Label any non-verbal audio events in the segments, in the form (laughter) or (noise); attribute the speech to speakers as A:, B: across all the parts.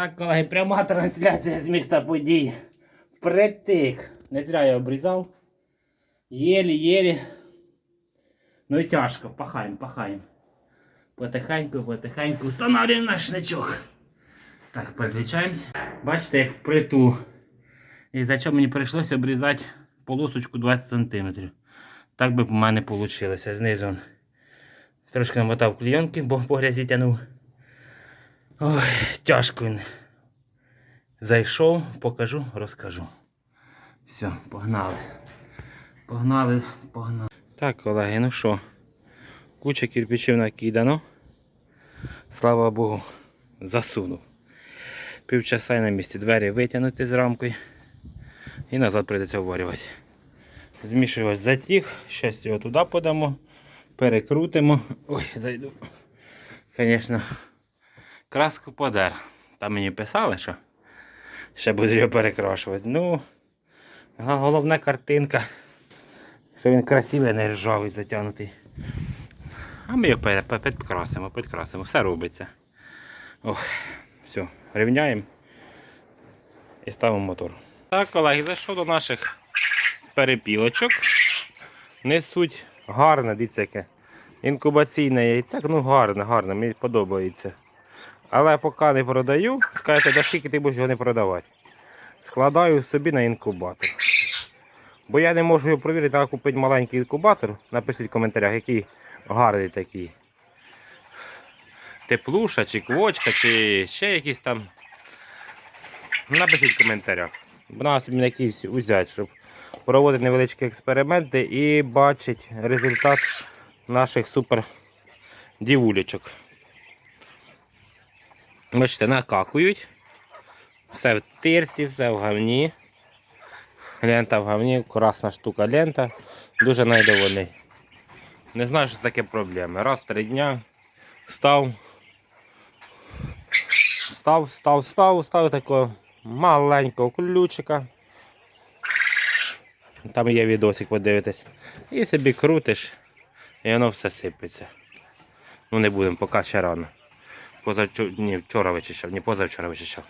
A: Так, колеги, пряма трансляція з міста подій. Впритик. Не зря я обрізав. Єлі-єлі. Ну і тяжко, пахаємо, пахаємо. Потихеньку, потихеньку встановлюємо наш значок. Так, переключаємося. Бачите, як впритул. І за що мені прийшлося обрізати полосочку 20 см. Так би в мене вийшло. Знизу. Трошки намотав клейонки, бо по грязі тянув. Ой, тяжко він. Зайшов, покажу, розкажу. Все, погнали. Погнали, погнали. Так, колеги, ну що, куча кирпичів накидано. Слава Богу, засунув. Півчаса і на місці двері витягнути з рамкою. І назад прийдеться вварювати. Змішувач затіг, щас його туди подамо, перекрутимо. Ой, зайду. Звісно, краску подер. Там мені писали, що ще буду його перекрашувати. Ну, головна картинка, що він красивий, не ржавий, затягнутий. А ми його підкрасимо, підкрасимо, все робиться. Ох, все, рівняємо і ставимо мотор. Так, колеги, зайшов до наших перепілочок. Несуть гарне, дивіться яке. Інкубаційне яйце, ну гарне, гарне, мені подобається. Але поки не продаю, скажете, да скільки ти будеш його не продавати. Складаю собі на інкубатор. Бо я не можу його провірити, треба купити маленький інкубатор. Напишіть в коментарях, який гарний такий. Теплуша, чи квочка, чи ще якийсь там. Напишіть в коментарях. Бо собі якийсь взяти, щоб проводити невеличкі експерименти і бачити результат наших супер дівулечок. Бачите, накакують. Все в тирсі, все в говні. Лента в говні, красна штука лента. Дуже найдовольний. Не знаю, що таке проблеми. Раз три дня став. Став, став, став, став такого маленького ключика. Там є відосик, подивитись. І собі крутиш, і воно все сипеться. Ну не будемо, поки ще рано. Позавчора, ні, вчора вичищав, ні позавчора вичищав.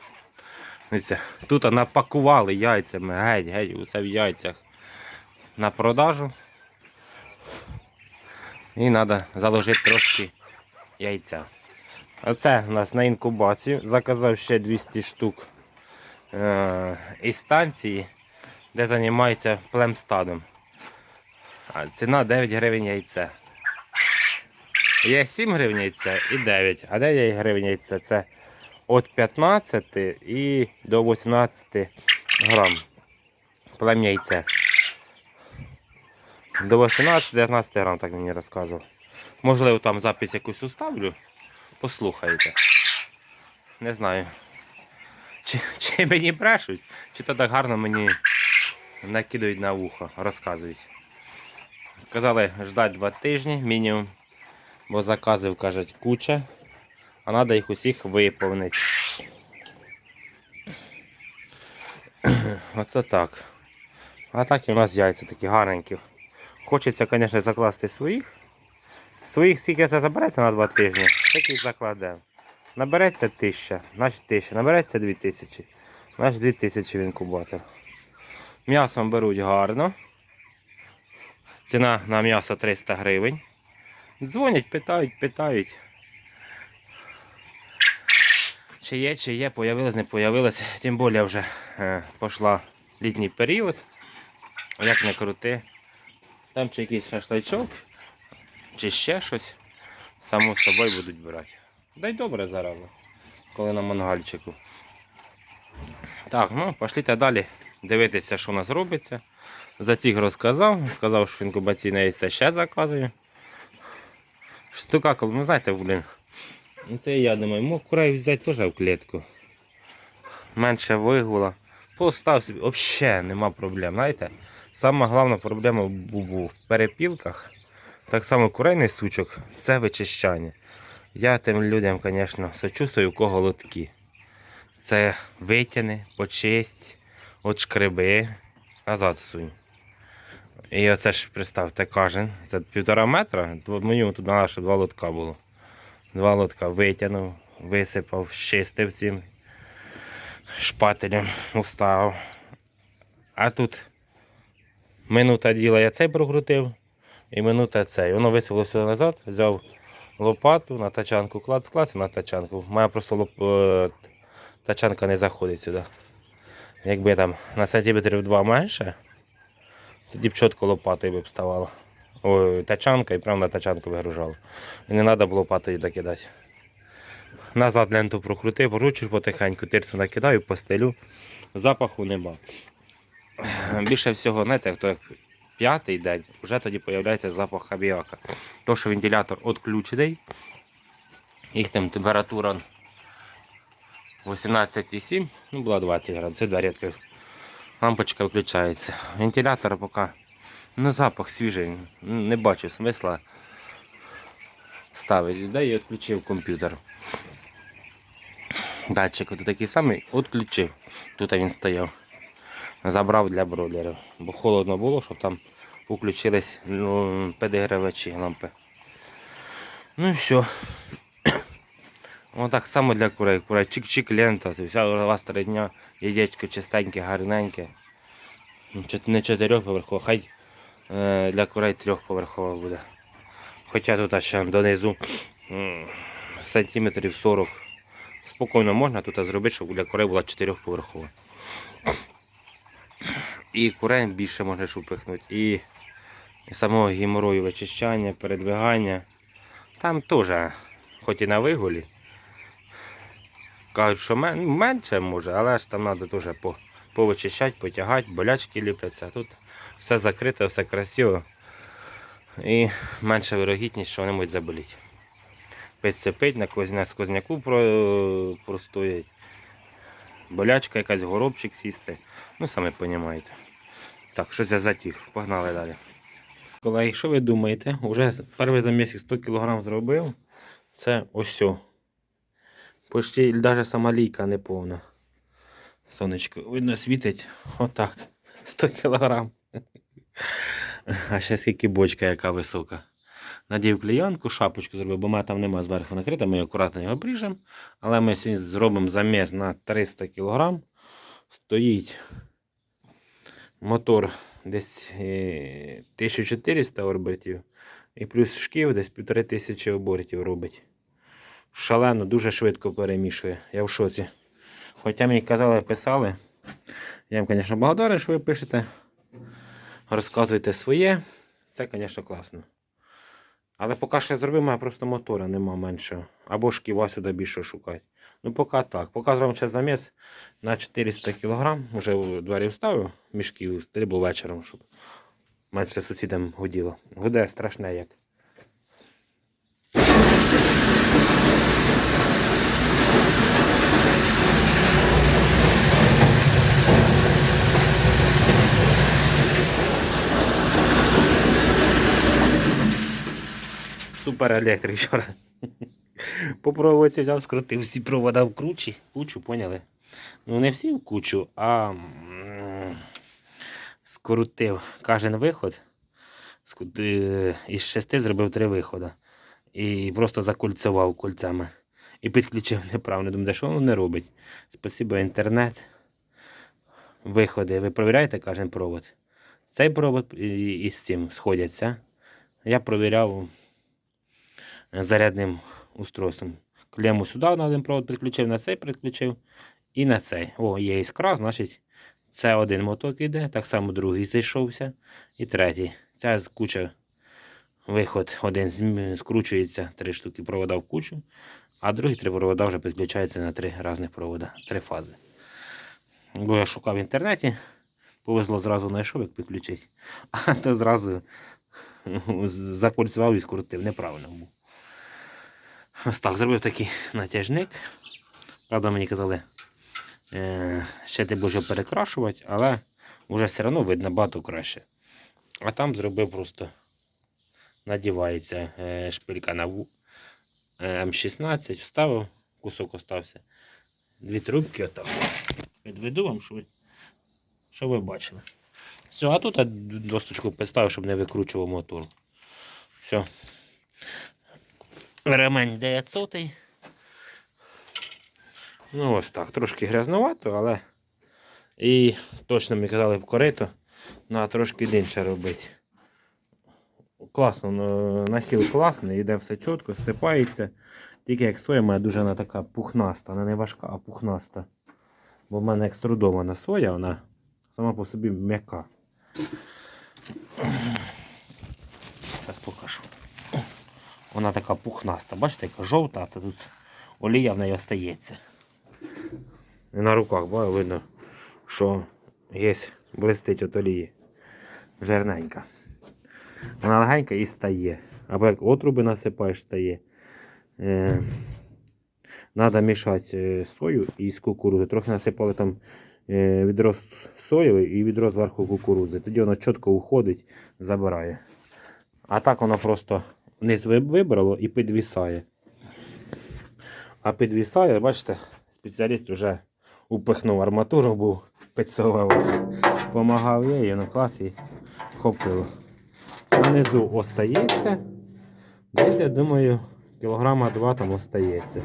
A: Дивіться, тут напакували яйцями, геть, геть, усе в яйцях на продажу. І треба заложити трошки яйця. Оце у нас на інкубацію. Заказав ще 200 штук е- із станції, де займаються племстадом. Ціна 9 гривень яйце. Є 7 гривень яйце і 9. А 9 гривень яйце це від 15 і до 18 грам. Плем яйце. До 18-19 грам, так мені розказував. Можливо, там запис якусь уставлю. Послухайте. Не знаю. Чи, чи мені брешуть, чи то так гарно мені накидають на вухо, розказують. Сказали ждати два тижні мінімум, бо заказів, кажуть, куча, а треба їх усіх виповнити. Оце так. А так і у нас яйця такі гарненькі. Хочеться, звісно, закласти своїх. Своїх скільки це забереться на два тижні, так і закладемо. Набереться тисяча, значить тисяча, набереться дві тисячі, значить дві тисячі в інкубатор. М'ясом беруть гарно. Ціна на м'ясо 300 гривень. Дзвонять, питають, питають. Чи є, чи є, появилось, не появилось. Тим більше вже е, пішла літній період. Як не крути. Там чи якийсь шашличок, чи ще щось. Само собою будуть брати. Дай добре зараз, коли на мангальчику. Так, ну, пошліте далі дивитися, що у нас робиться. За цих розказав. Сказав, що інкубаційне яйце ще заказую. Штука, коли, ну знаєте, блін. Ну це я думаю, мог курей взяти теж в клітку. Менше вигула. Постав собі, взагалі нема проблем. Знаєте, сама головна проблема в, перепілках. Так само курейний сучок це вичищання. Я тим людям, звісно, сочувствую, у кого лотки. Це витяни, почисть, от шкриби, назад сунь. І оце ж представте кожен. Це півтора метра. Мені тут треба, щоб два лотка було. Два лотка витягнув, висипав, щистив цим. шпателем уставив. А тут минута діла я цей прокрутив і минута цей. Воно висілося назад, взяв лопату на тачанку, клад склад на тачанку. Моя просто лоп... е, тачанка не заходить сюди. Якби там на сантиметрів два менше, тоді б чітко лопатою б ставала. Ой, тачанка і прямо на тачанку вигружала. І не треба було лопатою докидати. Назад ленту прокрутив, ручиш потихеньку, тирцю накидаю, постелю. Запаху нема. Більше всього, знаєте, як то як п'ятий день, вже тоді з'являється запах аміака. То, що вентилятор відключений, їх там температура 18,7, ну була 20 градусів, це два рідко. Лампочка включається. Вентилятор поки, ну запах свіжий, не бачу смисла ставити. Да, і відключив комп'ютер. Датчик от такий самий, відключив. Тут він стояв. Забрав для бройлерів. Бо холодно було, щоб там включились ну, підігрівачі лампи. Ну і все. Отак само для курей. Курей чик-чик лента. Вся у вас три дня яєчко чистеньке, гарненьке. Ну, Не чотирьохповерхове, хай е, для курей трьохповерхове буде. Хоча тут ще донизу сантиметрів 40. Спокійно можна тут зробити, щоб для курей була чотирьохповерхова. І курей більше можна шупихнути. І, самого геморою вичищання, передвигання. Там теж, хоч і на вигулі. Кажуть, що мен- менше може, але ж там треба по, повичищати, потягати, болячки ліпляться. Тут все закрите, все красиво. І менша вирогідність, що вони можуть заболіти. Підцепить, на козня, з козняку про, простоять. Болячка якась, горобчик сісти. Ну, самі розумієте. Так, щось я затіх. Погнали далі. Колеги, що ви думаєте? Уже перший замісик 100 кг зробив. Це ось. Почти навіть сама лійка не повна. Сонечко, видно, світить. Отак. 100 кг. А ще скільки бочка, яка висока. Надів клеєнку, шапочку зробив, бо мене там нема зверху накрита, ми акуратно його обріжемо. Але ми сьогодні зробимо заміс на 300 кг. Стоїть мотор десь е, 1400 обертів. І плюс шків десь 1500 обертів робить. Шалено, дуже швидко перемішує. Я в шоці. Хоча мені казали, писали. Я вам, звісно, благодарен, що ви пишете. Розказуєте своє. Це, звісно, класно. Але поки що я зробив, мене просто мотора нема меншого. Або шківа сюди більше шукати. Ну, поки так. Поки зробимо ще заміс на 400 кг. Уже у двері вставив, мішків стрибу вечором, щоб менше сусідам годіло. Гуде страшне як. Супер електрик вчора. По взяв, скрутив всі провода в кручі. Кучу, поняли? Ну не всі в кучу, а скрутив кожен виход. Е, Із шести зробив три виходи. І просто закульцював кольцями. І підключив неправильно. Думаю, що воно не робить. Спасибо, інтернет. Виходи. Ви провіряєте кожен провод. Цей провод і, і цим сходяться. Я провіряв зарядним устройством. Клему сюди на один провод підключив, на цей підключив і на цей. О, є іскра, значить це один моток іде, так само другий зайшовся і третій. Ця куча виход один скручується, три штуки провода в кучу, а другі три провода вже підключаються на три різних провода, три фази. Бо я шукав в інтернеті, повезло зразу знайшов, як підключити, (laughs) а то зразу (laughs) закольцював і скрутив. Неправильно був. Ось так, зробив такий натяжник. Правда, мені казали, е, ще ти будеш перекрашувати, але вже все одно видно багато краще. А там зробив просто надівається е, шпилька на е, М16, вставив, кусок остався. Дві трубки отак. Підведу вам, щоб ви, щоб ви бачили. Все, а тут я досточку поставив, щоб не викручував мотор. Все. Ремень 900. Ну ось так, трошки грязновато, але і точно мені казали б корито, на трошки інше робити. Класно, ну, нахил класний, йде все чітко, зсипається. Тільки як соя моя дуже вона така пухнаста, вона не важка, а пухнаста. Бо в мене екструдована соя, вона сама по собі м'яка. Зараз покажу. Вона така пухнаста. Бачите, яка жовта, це тут олія в неї остається. І на руках ба, видно, що є блистить от олії. Жирненька. Вона легенька і стає. Або як отруби насипаєш, стає. Е, Надо мішати е, сою із кукурудзи. Трохи насипали там е, відро з соєвий і відро зверху кукурудзи. Тоді воно чітко уходить, забирає. А так воно просто вниз вибрало і підвісає. А підвісає, бачите, спеціаліст вже упихнув арматуру, був підсовував. Помагав я і на класі вхопило. Внизу остається. Десь, я думаю, кілограма два там остається.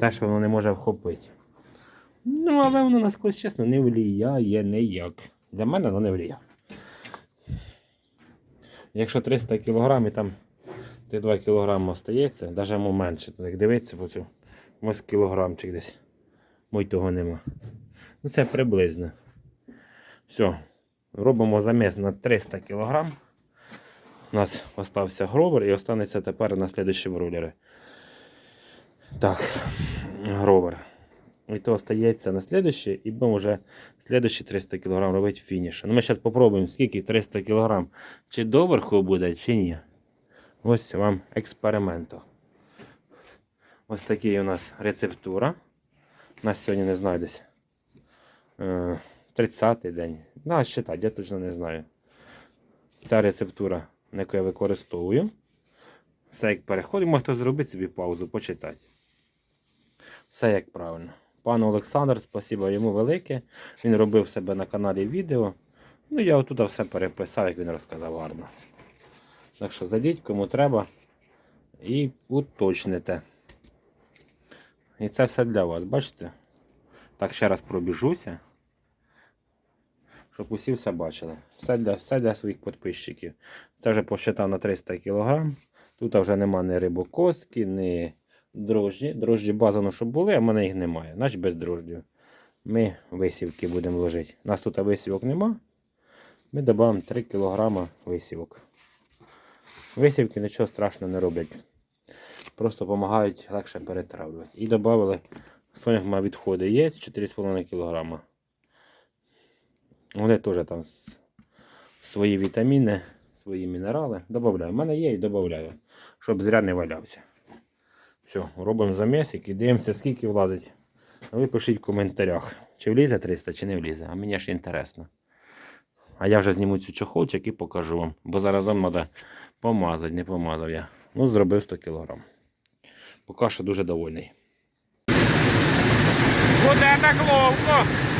A: Те, що воно не може вхопити. Ну, але воно наскось чесно не вліяє ніяк. Для мене воно не вліяє. Якщо 300 кг, і там 2 кг остається, навіть менше. То як дивитися, цьому, ось кілограмчик десь. Мой того нема. Ну це приблизно. Все. Робимо заміс на 300 кг. У нас остався гровер і останеться тепер на слідчі рулери. Так, гровер. І то остається на слідуще, і будемо вже слідуючі 300 кг робити фініш. Ну, ми зараз спробуємо, скільки 300 кг. Чи доверху буде, чи ні. Ось вам експерименту. Ось такий у нас рецептура. У нас сьогодні не знаю десь. е, 30-й день. На, считати, я точно не знаю. Ця рецептура, яку я використовую. Все як переходимо, можете зробити собі паузу, почитати. Все як правильно. Пану Олександр, спасибо йому велике. Він робив себе на каналі відео. Ну, я отут все переписав, як він розказав гарно. Так що зайдіть, кому треба, і уточните. І це все для вас, бачите? Так, ще раз пробіжуся. Щоб усі все бачили. Все для, все для своїх підписчиків. Це вже посчитав на 300 кг. Тут вже нема ні рибокостки, ні дрожжі. Дрожжі базано, щоб були, а в мене їх немає. Значить без дрожджів. Ми висівки будемо ложити. У нас тут висівок нема. Ми додаємо 3 кг висівок. Висівки нічого страшного не роблять. Просто допомагають легше перетравлювати. І додали соняхма відходи є 4,5 кг. Вони теж там свої вітаміни, свої мінерали. Добавляю. У мене є і додаю, щоб зря не валявся. Все, робимо замісик і дивимося, скільки влазить. А ви пишіть в коментарях, чи влізе 300, чи не влізе. А мені ж інтересно. А я вже зніму цю чохолчик і покажу вам. Бо зараз вам треба помазати, не помазав я. Ну, зробив 100 кг. Поки що дуже довольний. Буде так ловко!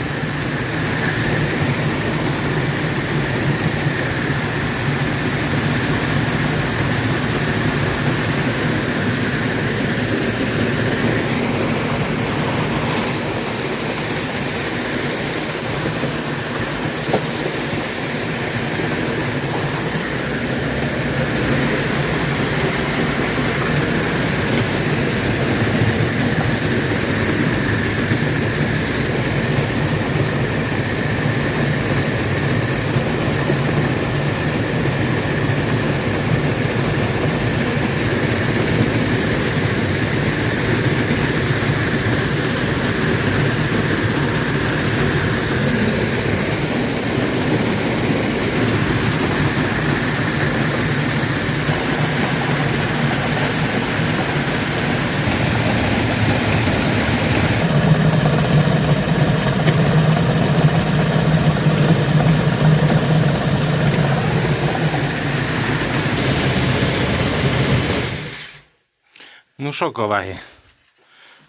A: Ну що, колеги,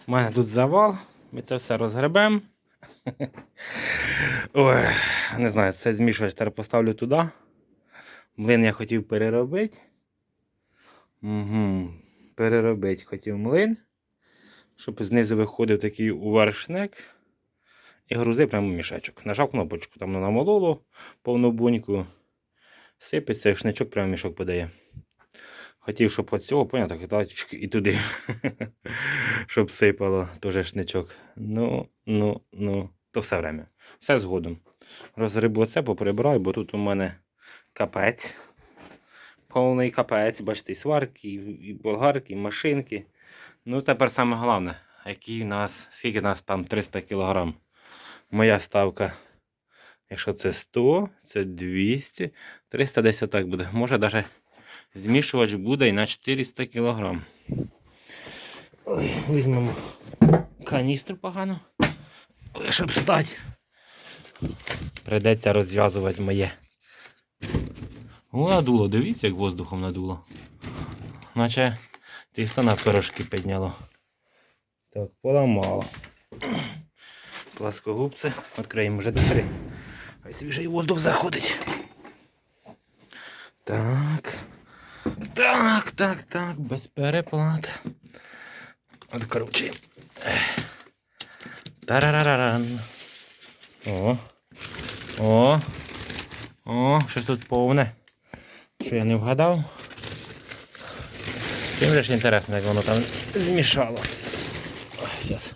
A: у мене тут завал, ми це все розгребемо. (laughs) Ой, не знаю, це змішувач тепер поставлю туди. Млин я хотів переробити. Угу. Переробити хотів млин. щоб знизу виходив такий увершник. І грузи прямо в мішечок. Нажав кнопочку, там намололо повну буньку. Сипеться, шничок прямо в мішок подає. Хотів, щоб от цього, поняв, так і туди. (laughs) щоб сипало теж шничок. Ну, ну, ну, то все время. Все згодом. Розгребу це, поприбираю, бо тут у мене капець. Повний капець, бачите, і сварки, і болгарки, і машинки. Ну, тепер саме головне, який у нас, скільки у нас там 300 кг. Моя ставка. Якщо це 100, це 200, 300 десь буде. Може навіть змішувач буде і на 400 кг. Ой, візьмемо каністру погано. Щоб стати. Придеться розв'язувати моє. О, надуло, дивіться, як воздухом надуло. Наче тісто на пирожки підняло. Так, поламало. Пласкогубце. Відкриємо вже двері. Хай свіжий воздух заходить. Так. Так, так, так, без переплат. Откручуємо. Тарарараран. О. О. О, щось тут повне. Що я не вгадав. Цим же ж інтересно, як воно там змішало. Зараз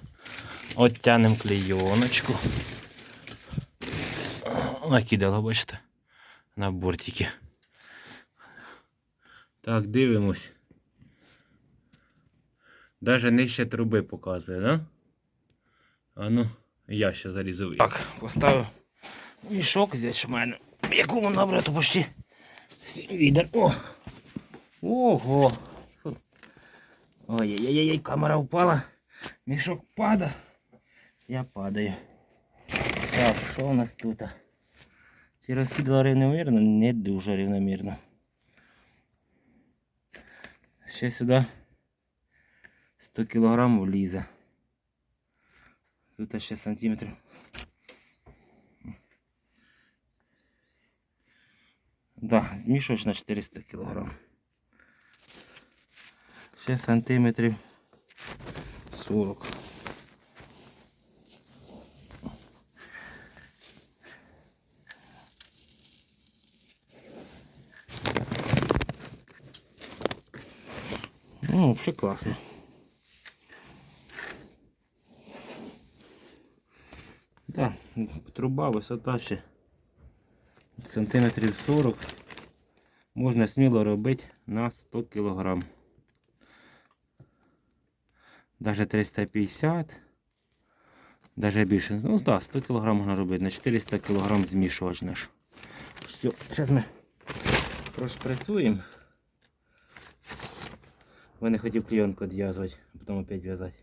A: оттянемо клейоночку. Накидало, бачите, на бортики. Так, дивимось. Даже нижче труби показує, да? А ну, я ще залізу. Так, поставив мішок з ячменем, якому набрато почти 7 відер. О! Ого! Ой-ой-ой, камера впала. Мішок пада. Я падаю. Так, що у нас тут? Чи розкидало рівномірно? Не дуже рівномірно. Ще сюди 100 кг влізе. Тут ще сантиметрів. Да, змішувач на 400 кг. Ще сантиметрів 40. Ну, взагалі класно. Да, труба, висота ще сантиметрів 40. Можна сміло робити на 100 кг. Даже 350. Даже більше. Ну так, 100 кг можна робити. На 400 кг змішувач наш. Все, зараз ми прошпрацюємо. Я не хотів клеенку відв'язувати, а потім опять в'язати.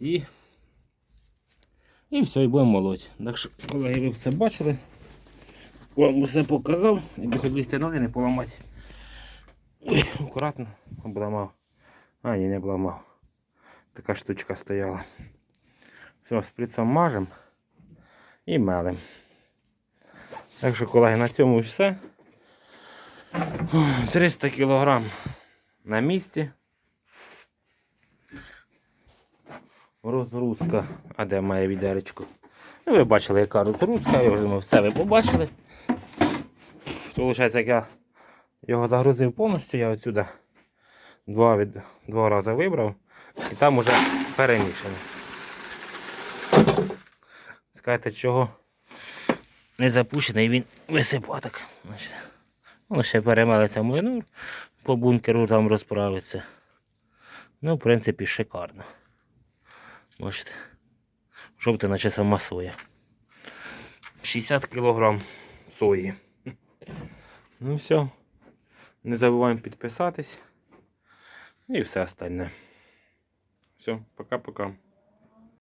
A: І і все, і будемо молоть. Так що, колеги, ви все бачили. Вам усе показав, якби хоч лізти ноги не поламати. Ой, акуратно, обламав. А, ні, не обламав. Така штучка стояла. Все, сприцом мажем і мелем. Так що, колеги, на цьому все. 300 кг на місці. Розгрузка. А де має відеречко? Ну, ви бачили, яка розгрузка, я вже все ви побачили. Виходить, як я його загрузив повністю, я отсюди два, від, два рази вибрав і там уже перемішано. Скажете, чого не запущений, він висипав так. Ще перемелиться млинур, по бункеру там розправиться. Ну, в принципі, шикарно. Бачите, жовте, наче сама соя. 60 кг сої. Ну все. Не забуваємо підписатись. І все остальне. Все, пока-пока.